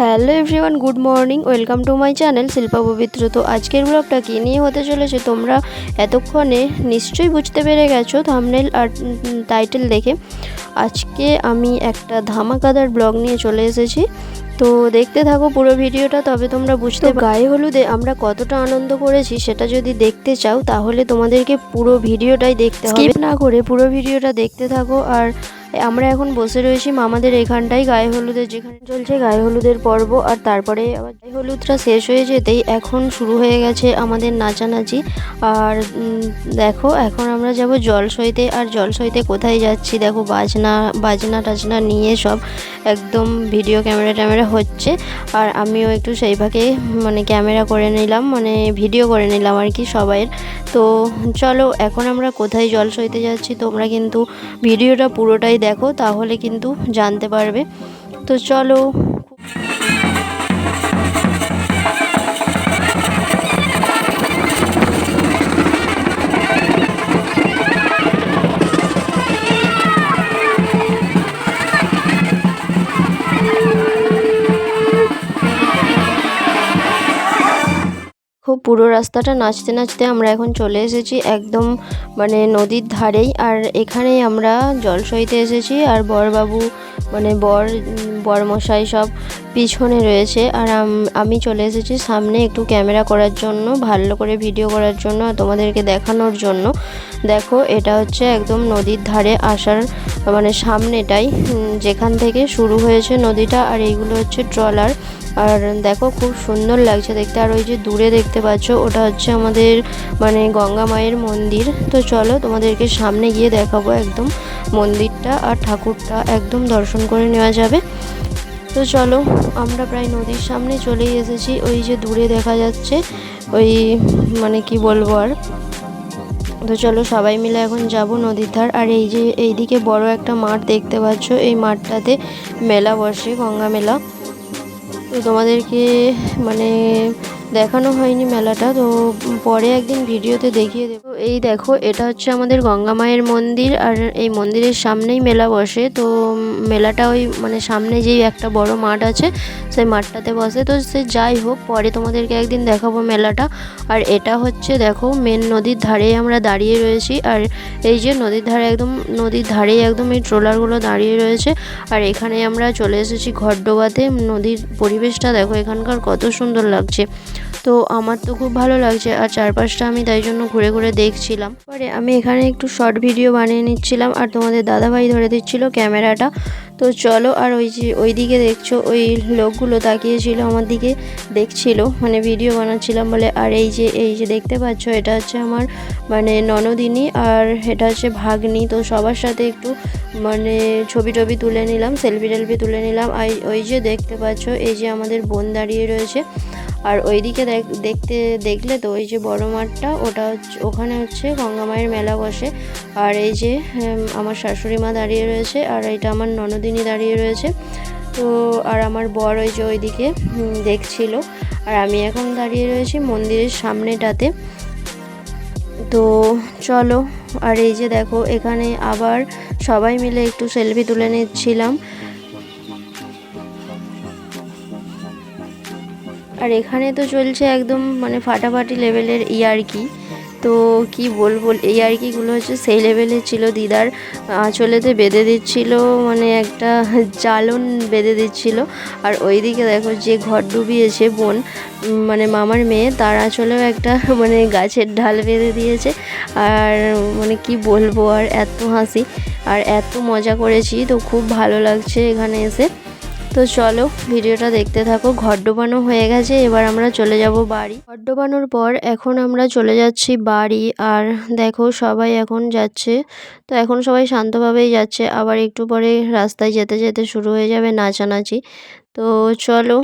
Hello everyone good morning welcome to my channel Shilpa Pabitra. তো আজকের ব্লগটা কী নিয়ে হতে চলেছে তোমরা এতক্ষণে নিশ্চয়ই বুঝতে পেরে গেছো থামনেল আর টাইটেল দেখে। আজকে আমি একটা ধামাকাদার ব্লগ নিয়ে চলে এসেছি। তো দেখতে থাকো পুরো ভিডিওটা তবে তোমরা বুঝতে গায়ে হলুদে আমরা কতটা আনন্দ করেছি সেটা যদি দেখতে চাও তাহলে তোমাদেরকে পুরো ভিডিওটাই দেখতে হবে। না করে পুরো ভিডিওটা দেখতে থাকো আর আমরা এখন বসে রয়েছি মামাদের এখানটাই গায়ে হলুদের যেখানে চলছে গায়ে হলুদের পর্ব, আর তারপরে আবার গায়ে হলুদটা শেষ হয়ে যেতেই এখন শুরু হয়ে গেছে আমাদের নাচানাচি। আর দেখো, এখন আমরা যাব জল সইতে আর জল সইতে কোথায় যাচ্ছি? দেখো, বাজনা বাজনা টাজনা নিয়ে সব একদম ভিডিও ক্যামেরা ট্যামেরা হচ্ছে। আর আমিও একটু সেই ভাগে মানে ক্যামেরা করে নিলাম মানে ভিডিও করে নিলাম আর কি সবাইয়ের। তো চলো, এখন আমরা কোথায় জল সইতে যাচ্ছি? তোমরা কিন্তু ভিডিওটা পুরোটাই দেখো তাহলে কিন্তু জানতে পারবে। তো চলো খুব পুরো রাস্তাটা নাচতে নাচতে আমরা এখন চলে এসেছি একদম মানে নদীর ধারেই। আর এখানেই আমরা জল সইতে এসেছি আর বরবাবু মানে বর, বরমশাই সব পিছনে রয়েছে। আর আমি চলে এসেছি সামনে একটু ক্যামেরা করার জন্য, ভালো করে ভিডিও করার জন্য আর তোমাদেরকে দেখানোর জন্য। দেখো, এটা হচ্ছে একদম নদীর ধারে আসার মানে সামনেটাই যেখান থেকে শুরু হয়েছে নদীটা। আর এইগুলো হচ্ছে ট্রলার। আর দেখো খুব সুন্দর লাগছে দেখতে। আর ওই যে দূরে দেখতে পাচ্ছ, ওটা হচ্ছে আমাদের মানে গঙ্গা মায়ের মন্দির। তো চলো তোমাদেরকে সামনে গিয়ে দেখাবো একদম মন্দিরটা আর ঠাকুরটা একদম দর্শন করে নেওয়া যাবে। তো চলো আমরা প্রায় নদীর সামনে চলেই এসেছি। ওই যে দূরে দেখা যাচ্ছে, ওই মানে কি বলব আর? তো চলো সবাই মিলে এখন যাব নদীর ধার। আর এই যে এইদিকে বড় একটা মাঠ দেখতে পাচ্ছ, এই মাঠটাতে মেলা বসে, গঙ্গা মেলা। তোমাদেরকে মানে দেখানো হয়নি মেলাটা, তো পরে একদিন ভিডিওতে দেখিয়ে দেবো। এই দেখো, এটা হচ্ছে আমাদের গঙ্গা মায়ের মন্দির, আর এই মন্দিরের সামনেই মেলা বসে। তো মেলাটা ওই মানে সামনে যেই একটা বড় মাঠ আছে, সেই মাঠটাতে বসে। তো সে যাই হোক, পরে তোমাদেরকে একদিন দেখাবো মেলাটা। আর এটা হচ্ছে দেখো মেন নদীর ধারেই আমরা দাঁড়িয়ে রয়েছি। আর এই যে নদীর ধারে একদম, নদীর ধারেই একদম এই ট্রোলারগুলো দাঁড়িয়ে রয়েছে। আর এখানে আমরা চলে এসেছি ঘরডোবাতে। নদীর পরিবেশটা দেখো, এখানকার কত সুন্দর লাগছে। তো আমার তো খুব ভালো লাগছে আর চারপাশটা আমি তাই জন্য ঘুরে ঘুরে দেখছিলাম। পরে আমি এখানে একটু শর্ট ভিডিও বানিয়ে নিচ্ছিলাম আর তোমাদের দাদাভাই ধরে দিচ্ছিল ক্যামেরাটা। তো চলো আর ওই যে ওই দিকে দেখছ, ওই লোকগুলো তাকিয়েছিল আমার দিকে দেখছিল মানে ভিডিও বানাচ্ছিলাম বলে। আর এই যে এই যে দেখতে পাচ্ছ, এটা হচ্ছে আমার মানে ননদিনী আর এটা হচ্ছে ভাগ্নি। তো সবার সাথে একটু মানে ছবি টবি তুলে নিলাম সেলফি টেলফি তুলে নিলাম। আর ওই যে দেখতে পাচ্ছ, এই যে আমাদের বোন দাঁড়িয়ে রয়েছে। আর ওইদিকে দেখ- দেখতে, দেখলে তো ওই যে বড় মাঠটা, ওটা ওখানে হচ্ছে গঙ্গা মায়ের মেলা বসে। আর এই যে আমার শাশুড়ি মা দাঁড়িয়ে রয়েছে, আর এটা আমার ননদিনী দাঁড়িয়ে রয়েছে। তো, আর আমার বর ওই যে ওইদিকে দেখছিল। আর আমি এখন দাঁড়িয়ে রয়েছি মন্দিরের সামনেটাতে। তো, চলো, আর এই যে দেখো, এখানে আবার সবাই মিলে একটু সেলফি তুলে নিচ্ছিলাম। আর এখানে তো চলছে একদম মানে ফাটাফাটি লেভেলের ইয়ারকি তো কি বলব, এই ইয়ারকিগুলো হচ্ছে সেই লেভেলের ছিল দিদার। আঁচলেতে বেঁধে দিচ্ছিল মানে একটা জালন বেঁধে দিচ্ছিল। আর ওইদিকে দেখো যে ঘর ডুবিয়েছে বোন মানে মামার মেয়ে, তার আঁচলেও একটা মানে গাছের ঢাল বেঁধে দিয়েছে। আর মানে কি বলব, আর এত হাসি, আর এত মজা করেছি, তো খুব ভালো লাগছে এখানে এসে। তো চলো ভিডিওটা দেখতে থাকো। ঘর ডোবানো হয়ে গেছে, এবার আমরা চলে যাব বাড়ি। ঘর ডোবানোর পর এখন আমরা চলে যাচ্ছি বাড়ি, আর দেখো সবাই এখন যাচ্ছে। তো এখন সবাই শান্তভাবেই যাচ্ছে, আবার একটু পরে রাস্তায় যেতে যেতে শুরু হয়ে যাবে নাচানাচি। তো চলো।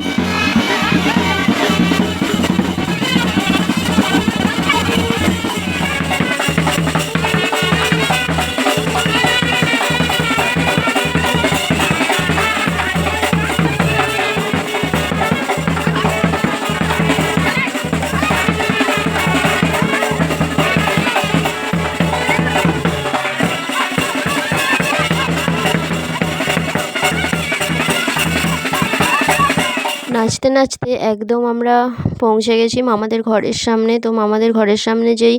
নাচতে নাচতে একদম আমরা পৌঁছে গেছি মামাদের ঘরের সামনে। তো মামাদের ঘরের সামনে যেই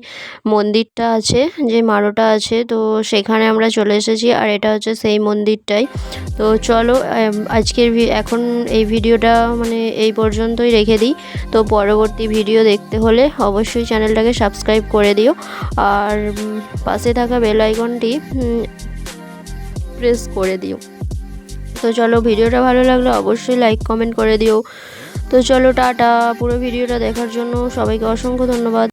মন্দিরটা আছে, যে মারোটা আছে, তো সেখানে আমরা চলে এসেছি আর এটা হচ্ছে সেই মন্দিরটাই। তো চলো আজকের এখন এই ভিডিওটা মানে এই পর্যন্তই রেখে দিই। তো পরবর্তী ভিডিও দেখতে হলে অবশ্যই চ্যানেলটাকে সাবস্ক্রাইব করে দিও। আর পাশে থাকা বেল আইকনটি প্রেস করে দিও। তো চলো ভিডিওটা ভালো লাগলে অবশ্যই লাইক কমেন্ট করে দিও। তো চলো টাটা, পুরো ভিডিওটা দেখার জন্য সবাইকে অসংখ্য ধন্যবাদ।